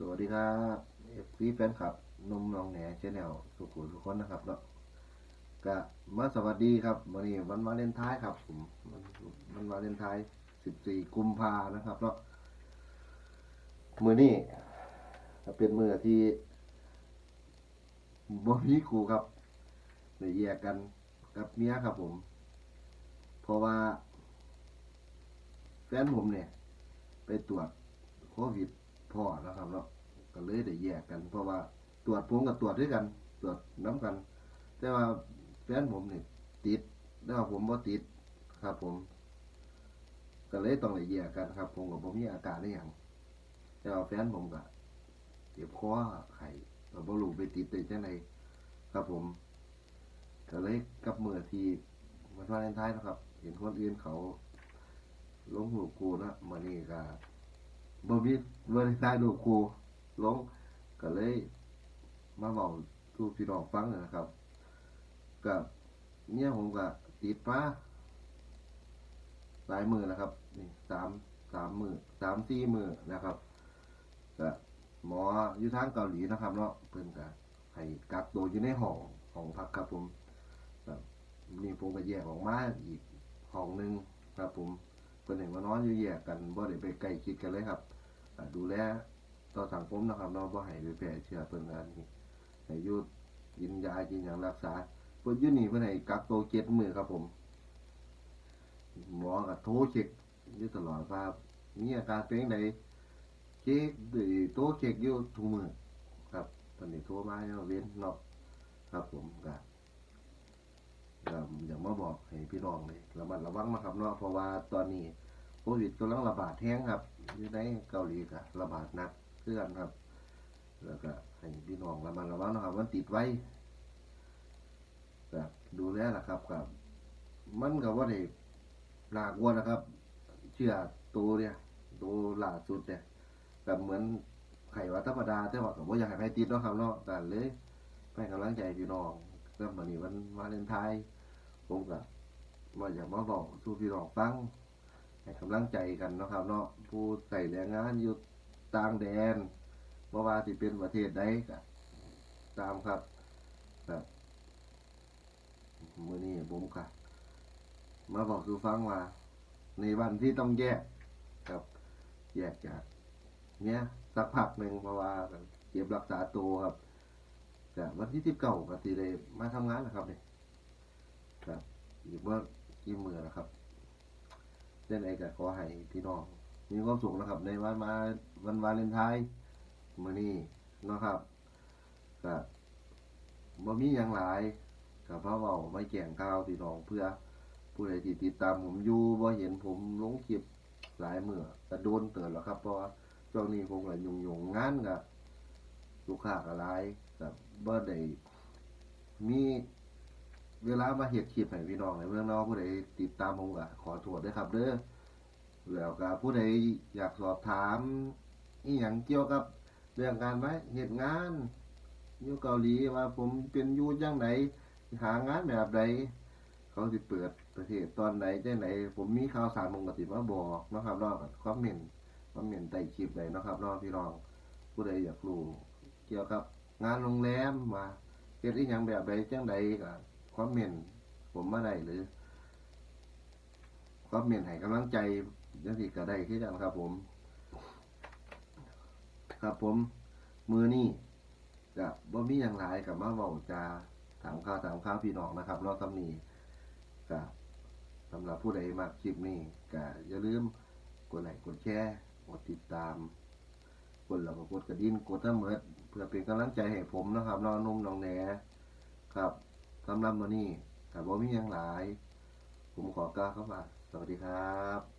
สวัสดีครับเอฟซีแฟนคลับนมน้องแหน่ชแนลสุขุมทุกคนนะครับเนาะก็มาสวัสดีครับวันนี้วันวาเลนไทน์ครับผมมันมันวาเลนไทน์14กุมภานะครับเนาะมือนี้ก็เป็นมือที่บ่มีครูครับเลยแยกกันกับเมียครับผม เพราะว่า แฟนผมเนี่ย ไปตรวจโควิด พ่อนะครับเนาะก็เลยได้แยกกัน เพราะว่าตรวจผมกับตรวจด้วยกัน ตรวจน้ำกัน แต่ว่าแฟนผมเนี่ยติดแล้วผมว่าติดครับ ผม ก็เลยต้องได้แยกกันครับ ผมกับผมมีอาการได้อย่างแต่ว่าแฟนผมก็เจ็บคอไข้ก็บ่รู้ไปติดได้จังไดครับผมก็เลยกับมือที่มันวาเลนไทน์นะครับ เห็นคนอื่นเขาลงหูกกูนะมานี่ก็ บ่มีบ่ได้ใช้ลูกกูลงก็เลย มาเว้าสู่พี่น้องฟังนะครับก็เนี่ยผมก็ติดมาหลายมือนะครับนี่สามสามมือสามสี่มือนะครับก็หมออยู่ทางเกาหลีนะครับเนาะเพิ่นก็ให้กักตัวอยู่ในห้องห้องพักครับผมนี่ผมก็แยกออกมาอีกห้องหนึ่งครับผม เพิ่นเห็นว่านอนอยู่แยกกันบ่ได้ไปใกล้ชิดกันเลยครับอดูแลต่อสังคมนะครับเนาะบ่ให้ไปแพร่เชื้อเพิ่นกันนี่ให้อยู่กินยากินหยังรักษาเพิ่นอยู่นี่เพิ่นให้กักตัว7มื้อครับผมหมอก็โทรเช็คอยู่ตลอดว่ามีอาการเป็นจังไดเช็คด้วยโทรเช็คอยู่ทุกมื้อครับตอนนี้โทรมาแล้วเว้นเนาะครับผมก็ ก็อยากมาบอกให้พี่น้องเลยระมัดระวังนะครับเนาะเพราะว่าตอนนี้โควิดกำลังระบาดแห้งครับอยู่ในเกาหลีก็ระบาดหนักเพื่อนครับ แล้วก็ให้พี่น้องระมัดระวังนะครับมันติดไว้ก็ดูแลนะครับกับ มันก็ว่าได้หนักว่านะครับ เชื่อตัวเนี่ยตัวหลาสุดเนี่ยก็เหมือนไข้หวัดธรรมดาแต่ว่าก็บ่อยากให้ใครติดเนาะครับเนาะกันเลยให้กำลังใจพี่น้องก็วันนี้วันวาเลนไทน์ ผมก็มาอยากมาบอกสู่พี่น้องฟังให้กำลังใจกันนะครับ เนาะผู้ใส่แรงงานอยู่ต่างแดนเพราะว่าที่เป็นประเทศใดก็ตามครับครับมือนี้ผมก็มาบอกสู่ฟังว่า ในวันที่ต้องแยกครับแยกจากเนี้ยสักพักหนึ่งเพราะว่าเก็บรักษาตัวครับแต่วันที่สิบเก้าก็สิได้มาทำงานนะครับเนี่ย ครับอีกว่ากี่มือนะครับเล่นไอ้ก็ขอให้พี่น้องมีความสุขนะครับ ในวันมาวันวาเลนไทน์มื้อนี้นะครับก็บ่มีหยังหลายก็เพระเว้าไม่แก่งข่าวพี่น้องเพื่อ ผู้ใดที่ติดตามผมอยู่บ่เห็นผมลงคลิปหลายมื้อก็โดนเตือนแล้วครับเพราะว่าช่วงนี้ผมก็ยุ่งๆงงานก็ลูกค้าก็หลายก็บ่ได้มี เวลามาเฮ็ดคลิปให้พี่น้องในเมืองนอกผู้ใดติดตามผมก็ขอโทษด้วยครับ เด้อแล้วก็ผู้ใดอยากสอบถามอีหยังเกี่ยวกับเรื่องการมเฮ็ดงานอยู่เกาหลีว่าผมเป็นอยู่จังไดหางานแบบใดเขาสิเปิดประเทศตอนไหนจังไดผมมีข่าวสารผมก็สิมาบอกนะครับเนาะคอมเมนต์คอมเมนต์ใต้คลิปได้เนะครับเนาะพี่น้องผู้ใดอยากรู้เกี่ยวกับงานโรงแรมว่าเฮ็ดอีหยังแบบใดจังไดก็ คอมเมนผมมาได้หรือคอมเมนให้กำลังใจยังสิก็ได้ที่กันครับผม ครับผม มือนี่กับบ่มีอย่างหลายกับมาเว้าจาถามข่าวถามข่าวพี่น้องนะครับรอสำนีกับสำหรับผู้ใดมาคลิปนี้ก็อย่าลืมกดไลค์กดแชร์กดติดตาม กดแล้วก็กดกระดิ่งกดทั้งหมดเพื่อเป็นกำลังใจให้ผมนะครับน้องนุ่มน้องแหนครับ สำหรับวันนี้ถ้าบ่มีหยังหลาย ผมขอกล่าวเข้ามาสวัสดีครับ